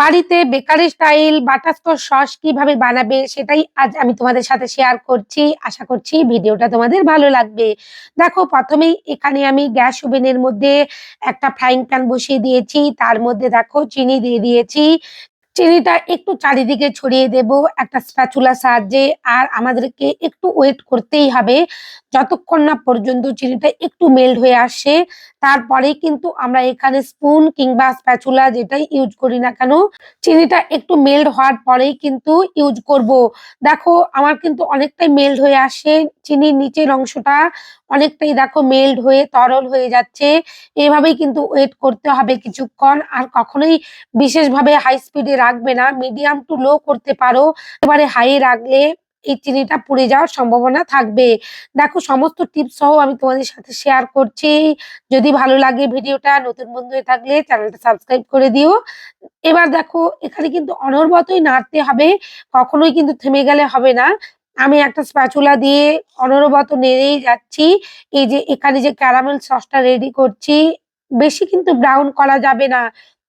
বাড়িতে bakery style, butterscotch sauce কীভাবে বানাবে সেটাই আজ আমি তোমাদের সাথে শেয়ার করছি। আশা করছি ভিডিওটা তোমাদের ভালো লাগবে। দেখো, প্রথমেই এখানে আমি গ্যাস ওভেনের মধ্যে একটা ফ্রাইং প্যান বসিয়ে দিয়েছি। তার মধ্যে দেখো, চিনি দিয়ে দিয়েছি। চিনিটা একটু চারিদিকে ছড়িয়ে দেব একটা স্প্যাচুলার সাহায্যে। আর আমাদেরকে একটু ওয়েট করতেই হবে যতক্ষণ না পর্যন্ত চিনিটা একটু মেল্ট হয়ে আসে। তারপরেই কিন্তু আমরা এখানে স্পুন কিংবা স্প্যাচুলা যেটাই ইউজ করি না কেন, চিনিটা একটু মেল্ট হওয়ার পরেই কিন্তু ইউজ করব। দেখো, আমার কিন্তু অনেকটাই মেল্ট হয়ে আসে। চিনির নিচের অংশটা অনেকটাই দেখো মেল্ট হয়ে তরল হয়ে যাচ্ছে। এভাবেই কিন্তু ওয়েট করতে হবে কিছুক্ষণ। আর কখনোই বিশেষভাবে হাই স্পিডে রাখবে না মিডিয়াম টু লো করতে পারো। এবারে হাই রাখলে এই চিনিটা পুড়ে যাওয়ার সম্ভাবনা থাকবে। দেখো, সমস্ত টিপস সহ আমি তোমাদের সাথে শেয়ার করছি। যদি ভালো লাগে ভিডিওটা, নতুন বন্ধু হয়ে থাকলে চ্যানেলটা সাবস্ক্রাইব করে দিও। এবার দেখো, এখানে কিন্তু অনর্বতই নাড়তে হবে। কখনোই কিন্তু থেমে গেলে হবে না। আমি একটা স্প্যাচুলা দিয়ে অনবরত নেড়েই যাচ্ছি। এই যে এখানে যে ক্যারামেল সসটা রেডি করছি, বেশি কিন্তু ব্রাউন করা যাবে না।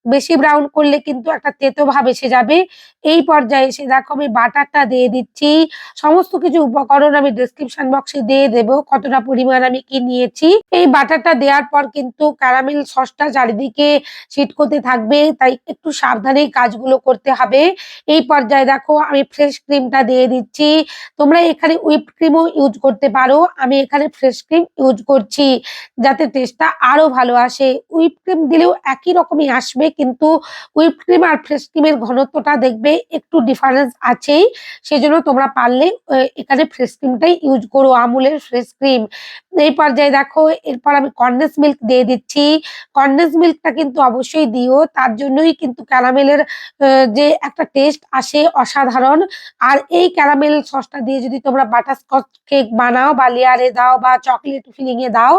বেশি ব্রাউন করলে কিন্তু একটা তেতো ভাব এসে যাবে। এই পর্যায়ে এসে দেখো আমি বাটারটা দিয়ে দিচ্ছি। সমস্ত কিছু উপকরণ আমি ডেসক্রিপশন বক্সে দিয়ে দেব কতটা পরিমাণ আমি কি নিয়েছি। এই বাটারটা দেওয়ার পর কিন্তু ক্যারামেল সসটা চারিদিকে ছিটকোতে থাকবে, তাই একটু সাবধানেই কাজগুলো করতে হবে। এই পর্যায়ে দেখো আমি ফ্রেশ ক্রিমটা দিয়ে দিচ্ছি। তোমরা এখানে হুইপ ক্রিমও ইউজ করতে পারো। আমি এখানে ফ্রেশ ক্রিম ইউজ করছি, যাতে টেস্টটা আরও ভালো আসে। হুইপ ক্রিম দিলেও একই রকমই আসবে কিন্তু হুইপ ক্রিম আর ফ্রেশ ক্রিমের ঘনত্বটা দেখবে একটু ডিফারেন্স আছেই। সেজন্য তোমরা পারলে এখানে ফ্রেশ ক্রিমটাই ইউজ করো, আমুলের ফ্রেশ ক্রিম এই পর্যায়ে দেখো, এরপর আমি কন্ডেন্স মিল্ক দিয়ে দিচ্ছি। কন্ডেন্স মিল্কটা কিন্তু অবশ্যই দিও, তার জন্যই কিন্তু ক্যারামেলের যে একটা টেস্ট আসে অসাধারণ। আর এই ক্যারামেল সসটা দিয়ে যদি তোমরা বাটারস্কচ কেক বানাও, বা লেয়ারে দাও, বা চকলেট ফিলিংয়ে দাও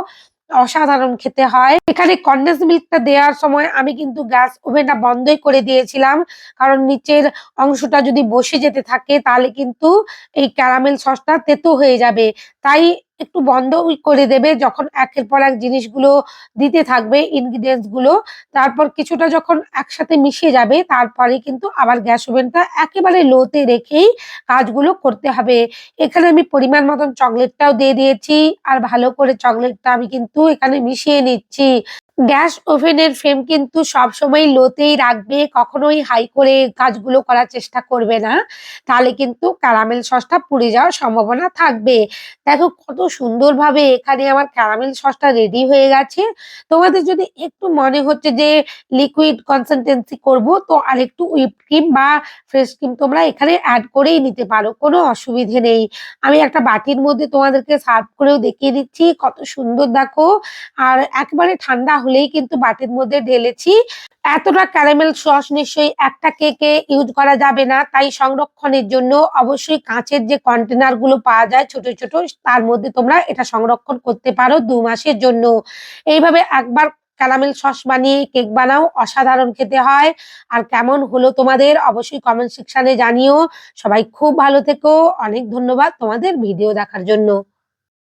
অসাধারণ খেতে হয়। এখানে কন্ডেন্স মিল্কটা দেওয়ার সময় আমি কিন্তু গ্যাস ওভেনটা বন্ধই করে দিয়েছিলাম। কারণ নিচের অংশটা যদি বসে যেতে থাকে, তাহলে কিন্তু এই ক্যারামেল সসটা তেতো হয়ে যাবে। তাই একটু বন্ধ করে দেবে যখন একের পর এক জিনিসগুলো দিতে থাকবে ইনগ্রিডিয়েন্টসগুলো। তারপর কিছুটা যখন একসাথে মিশে যাবে, তারপরে কিন্তু আবার গ্যাস ওভেনটা একেবারে লোতে রেখেই কাজগুলো করতে হবে। এখানে আমি পরিমাণ মতন চকলেটটাও দিয়ে দিয়েছি, আর ভালো করে চকলেটটা আমি কিন্তু এখানে মিশিয়ে নিচ্ছি। গ্যাস ওভেনের ফ্লেম কিন্তু সবসময় লোতেই রাখবে, কখনোই হাই করে কাজগুলো করার চেষ্টা করবে না। তাহলে কিন্তু ক্যারামেল সসটা পুড়ে যাওয়ার সম্ভাবনা থাকবে। দেখো কত সুন্দরভাবে এখানে আমার ক্যারামেল সসটা রেডি হয়ে গেছে। তোমাদের যদি একটু মনে হচ্ছে যে লিকুইড কনসিস্টেন্সি করব, তো আর একটু হুইপ ক্রিম বা ফ্রেশ ক্রিম তোমরা এখানে অ্যাড করেই নিতে পারো, কোনো অসুবিধে নেই। আমি একটা বাটির মধ্যে তোমাদেরকে সার্ভ করেও দেখিয়ে দিচ্ছি, কত সুন্দর দেখো। আর একবারে ঠান্ডা হলেই কিন্তু বাটির মধ্যে ঢেলেছি। এতটা ক্যারামেল সস নিশ্চয়ই একটা কেকে ইউজ করা যাবে না, তাই সংরক্ষণের জন্য অবশ্যই কাঁচের যে কন্টেনারগুলো পাওয়া যায় ছোট ছোট, তার মধ্যে তোমরা এটা সংরক্ষণ করতে পারো দু মাসের জন্য। এইভাবে একবার ক্যারামেল সস বানিয়ে কেক বানাও, অসাধারণ খেতে হয়। আর কেমন হলো তোমাদের অবশ্যই কমেন্ট সেকশনে জানিও। সবাই খুব ভালো থেকো, অনেক ধন্যবাদ তোমাদের ভিডিও দেখার জন্য।